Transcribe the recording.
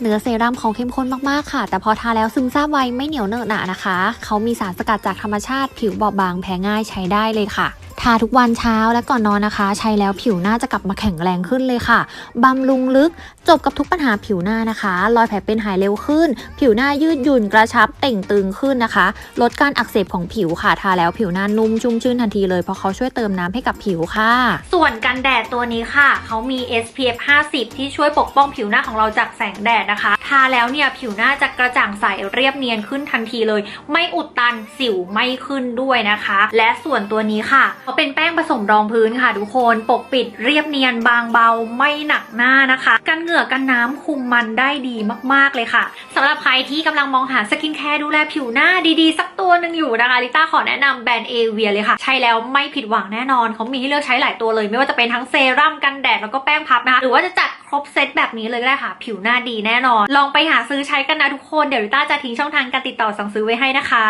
เนื้อเซรั่มเขาเข้มข้นมากๆค่ะ แต่พอทาแล้วซึมซาบไวไม่เหนียวเนอะหนะนะคะ เขามีสารสกัดจากธรรมชาติผิวบอบบางแพ้ง่ายใช้ได้เลยค่ะ ทาทุกวันเช้าและก่อนนอนนะคะ ใช้แล้วผิวหน้าจะกลับมาแข็งแรงขึ้นเลยค่ะบำรุงลึกจบกับทุกปัญหาผิวหน้านะคะ รอยแผลเป็นหายเร็วขึ้น ผิวหน้ายืดหยุ่นกระชับเต่งตึงขึ้นนะคะ ลดการอักเสบของผิวค่ะ ทาแล้วผิวหน้านุ่มชุ่มชื่นทันทีเลยเพราะเขาช่วยเติมน้ำให้กับผิวค่ะ ส่วนกันแดดตัวนี้ค่ะ เขามี SPF 50 ที่ช่วยปกป้องผิวหน้าของเราจากแสงแดดนะคะ ทาแล้วเนี่ยผิวหน้าจะกระจ่างใสเรียบเนียนขึ้นทันทีเลย ไม่อุดตันสิวไม่ขึ้นด้วยนะคะ และส่วนตัวนี้ค่ะเขาเป็นแป้งผสมรองพื้นค่ะทุกคนปกปิดเรียบเนียนบางเบาไม่หนักหน้านะคะ กันเหงื่อกันน้ำคุมมันได้ดีมาก ๆ เลยค่ะสำหรับใครที่กำลังมองหาสกินแคร์ดูแลผิวหน้าดีๆ สักตัวหนึ่งอยู่นะคะลิต้าขอแนะนำแบรนด์เอเวียเลยค่ะ ใช้แล้วไม่ผิดหวังแน่นอนเขามีให้เลือกใช้หลายตัวเลย ไม่ว่าจะเป็นทั้งเซรั่มกันแดดแล้วก็แป้งพับนะคะหรือว่าจะจัด ครบเซตแบบนี้เลยก็ได้ค่ะ ผิวหน้าดีแน่นอน ลองไปหาซื้อใช้กันนะทุกคน เดี๋ยวลิต้าจะทิ้งช่องทางการติดต่อสั่งซื้อไว้ให้นะคะ